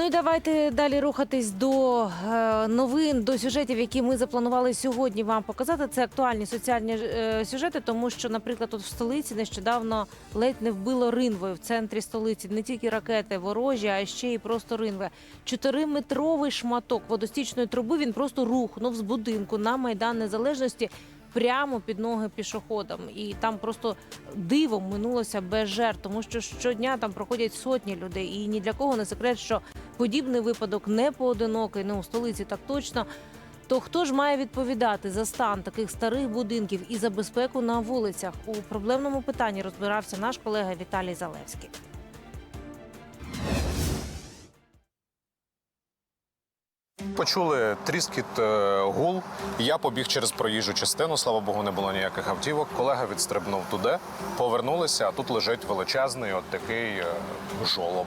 Ну і давайте далі рухатись до е, новин, до сюжетів, які ми запланували сьогодні вам показати. Це актуальні соціальні е, сюжети, тому що, наприклад, тут в столиці нещодавно ледь не вбило ринвою в центрі столиці. Не тільки ракети ворожі, а ще й просто ринве. Чотириметровий шматок водостічної труби він просто рухнув з будинку на майдан незалежності. Прямо під ноги пішоходам, і там просто дивом минулося без жертв, тому що щодня там проходять сотні людей, і ні для кого не секрет, що подібний випадок не поодинокий, не у столиці так точно. То хто ж має відповідати за стан таких старих будинків і за безпеку на вулицях? У проблемному питанні розбирався наш колега Віталій Залевський. Почули тріскіт, е, гул. Я побіг через проїжджу частину. Слава Богу, не було ніяких автівок. Колега відстрибнув туди, повернулися, а тут лежить величезний от такий е, жолоб.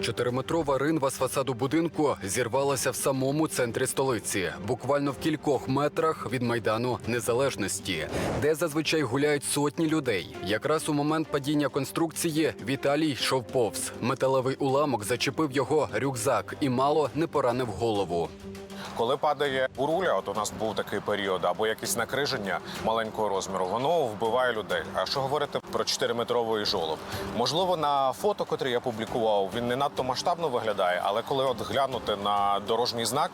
Чотириметрова ринва з фасаду будинку зірвалася в самому центрі столиці, буквально в кількох метрах від майдану незалежності, де зазвичай гуляють сотні людей. Якраз у момент падіння конструкції Віталій йшов повз. Металевий уламок зачепив його рюкзак і мало не поранив голову. Дякую. Коли падає буруля, от у нас був такий період, або якесь накриження маленького розміру, воно вбиває людей. А що говорити про 4-метровий жолоб? Можливо, на фото, котре я публікував, він не надто масштабно виглядає, але коли от глянути на дорожній знак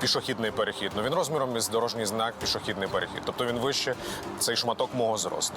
пішохідний перехід, ну він розміром із дорожній знак пішохідний перехід. Тобто він вище цей шматок мого зросту.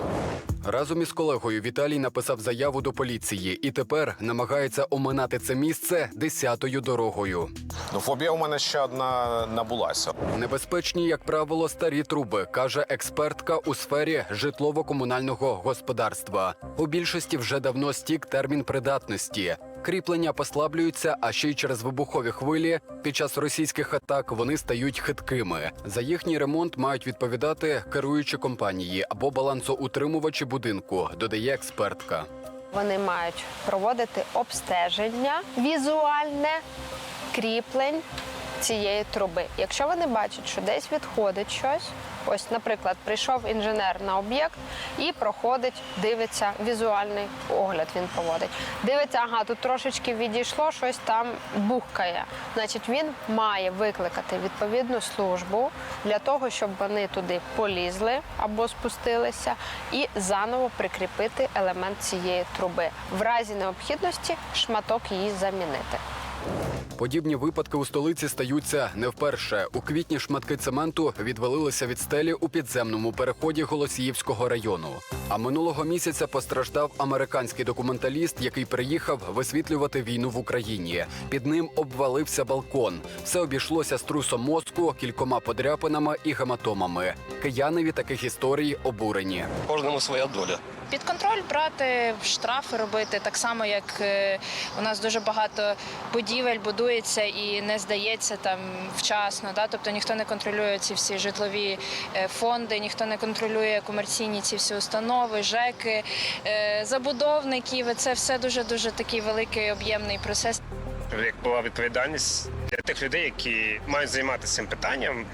Разом із колегою Віталій написав заяву до поліції і тепер намагається оминати це місце десятою дорогою. Ну, фобія у мене ще одна набулася. Небезпечні, як правило, старі труби, каже експертка у сфері житлово-комунального господарства. У більшості вже давно стік термін придатності. Кріплення послаблюються, а ще й через вибухові хвилі під час російських атак вони стають хиткими. За їхній ремонт мають відповідати керуючі компанії або балансоутримувачі будинку, додає експертка. Вони мають проводити обстеження візуальне кріплень цієї труби. Якщо вони бачать, що десь відходить щось, ось, наприклад, прийшов інженер на об'єкт і проходить, дивиться візуальний огляд. Він проводить. Дивиться, ага, тут трошечки відійшло, щось там бухкає. Значить, він має викликати відповідну службу для того, щоб вони туди полізли або спустилися, і заново прикріпити елемент цієї труби. В разі необхідності шматок її замінити. Подібні випадки у столиці стаються не вперше. У квітні шматки цементу відвалилися від стелі у підземному переході Голосіївського району. А минулого місяця постраждав американський документаліст, який приїхав висвітлювати війну в Україні. Під ним обвалився балкон. Все обійшлося струсом мозку, кількома подряпинами і гематомами. Кияни від таких історій обурені. Кожному своя доля. Під контроль брати, штрафи робити, так само як е, у нас дуже багато будівель будується і не здається там вчасно. Да? Тобто ніхто не контролює ці всі житлові е, фонди, ніхто не контролює комерційні ці всі установи, ЖЕКи, е, забудовників. Це все дуже дуже такий великий об'ємний процес. як була відповідальність для тих людей, які мають займатися цим питанням.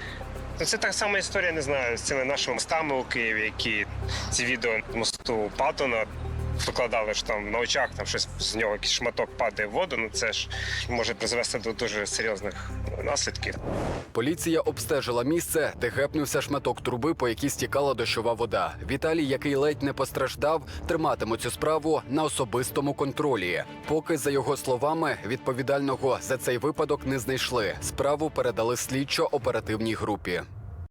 Ну, це так сама історія, не знаю, з цими нашими мостами у Києві, які ці відео мосту Паттона викладали що там на очах, там щось з нього якийсь шматок падає в воду. Ну це ж може призвести до дуже серйозних наслідків. Поліція обстежила місце, де гепнувся шматок труби, по якій стікала дощова вода. Віталій, який ледь не постраждав, триматиме цю справу на особистому контролі. Поки, за його словами, відповідального за цей випадок не знайшли. Справу передали слідчо-оперативній групі.